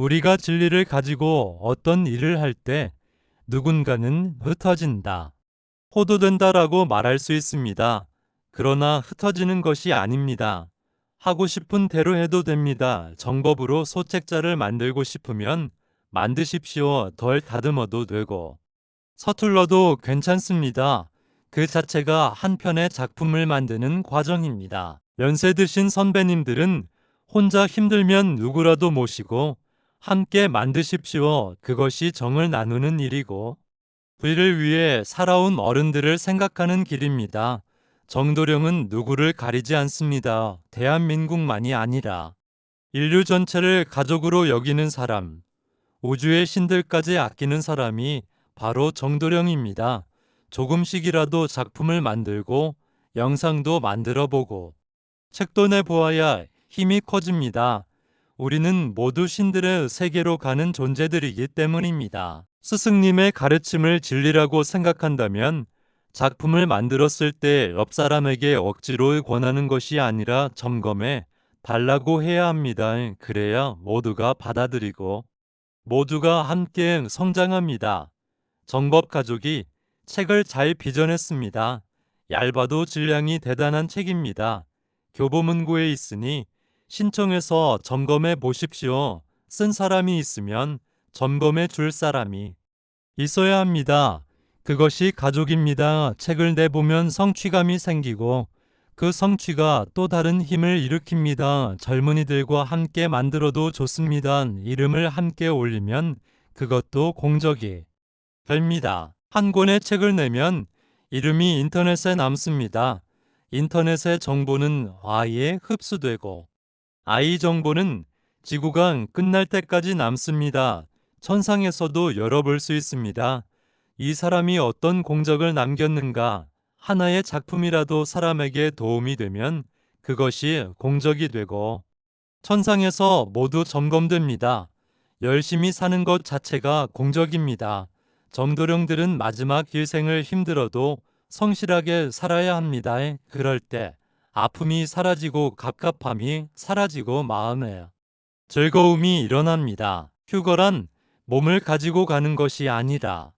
우리가 진리를 가지고 어떤 일을 할 때 누군가는 흩어진다. 호도된다라고 말할 수 있습니다. 그러나 흩어지는 것이 아닙니다. 하고 싶은 대로 해도 됩니다. 정법으로 소책자를 만들고 싶으면 만드십시오. 덜 다듬어도 되고. 서툴러도 괜찮습니다. 그 자체가 한 편의 작품을 만드는 과정입니다. 연세 드신 선배님들은 혼자 힘들면 누구라도 모시고 함께 만드십시오. 그것이 정을 나누는 일이고 부를 위해 살아온 어른들을 생각하는 길입니다. 정도령은 누구를 가리지 않습니다. 대한민국만이 아니라 인류 전체를 가족으로 여기는 사람, 우주의 신들까지 아끼는 사람이 바로 정도령입니다. 조금씩이라도 작품을 만들고 영상도 만들어 보고 책도 내보아야 힘이 커집니다. 우리는 모두 신들의 세계로 가는 존재들이기 때문입니다. 스승님의 가르침을 진리라고 생각한다면 작품을 만들었을 때 옆 사람에게 억지로 권하는 것이 아니라 점검해 달라고 해야 합니다. 그래야 모두가 받아들이고 모두가 함께 성장합니다. 정법 가족이 책을 잘 빚어냈습니다. 얇아도 질량이 대단한 책입니다. 교보문고에 있으니 신청해서 점검해 보십시오. 쓴 사람이 있으면 점검해 줄 사람이 있어야 합니다. 그것이 가족입니다. 책을 내보면 성취감이 생기고 그 성취가 또 다른 힘을 일으킵니다. 젊은이들과 함께 만들어도 좋습니다. 이름을 함께 올리면 그것도 공적이 됩니다. 한 권의 책을 내면 이름이 인터넷에 남습니다. 인터넷의 정보는 아예 흡수되고 아이 정보는 지구가 끝날 때까지 남습니다. 천상에서도 열어볼 수 있습니다. 이 사람이 어떤 공적을 남겼는가 하나의 작품이라도 사람에게 도움이 되면 그것이 공적이 되고 천상에서 모두 점검됩니다. 열심히 사는 것 자체가 공적입니다. 정도령들은 마지막 일생을 힘들어도 성실하게 살아야 합니다. 그럴 때 아픔이 사라지고 갑갑함이 사라지고 마음에 즐거움이 일어납니다. 휴거란 몸을 가지고 가는 것이 아니라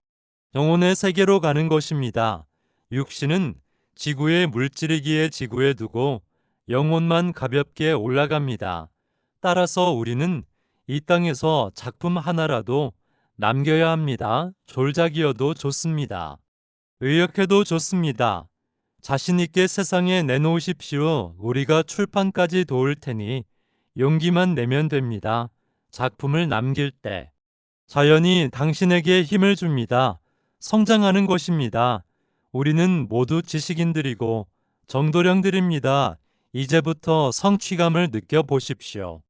영혼의 세계로 가는 것입니다. 육신은 지구의 물질이기에 지구에 두고 영혼만 가볍게 올라갑니다. 따라서 우리는 이 땅에서 작품 하나라도 남겨야 합니다. 졸작이어도 좋습니다. 의역해도 좋습니다. 자신있게 세상에 내놓으십시오. 우리가 출판까지 도울 테니 용기만 내면 됩니다. 작품을 남길 때 자연이 당신에게 힘을 줍니다. 성장하는 것입니다. 우리는 모두 지식인들이고 정도령들입니다. 이제부터 성취감을 느껴보십시오.